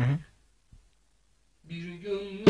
Hı hı. Bir gün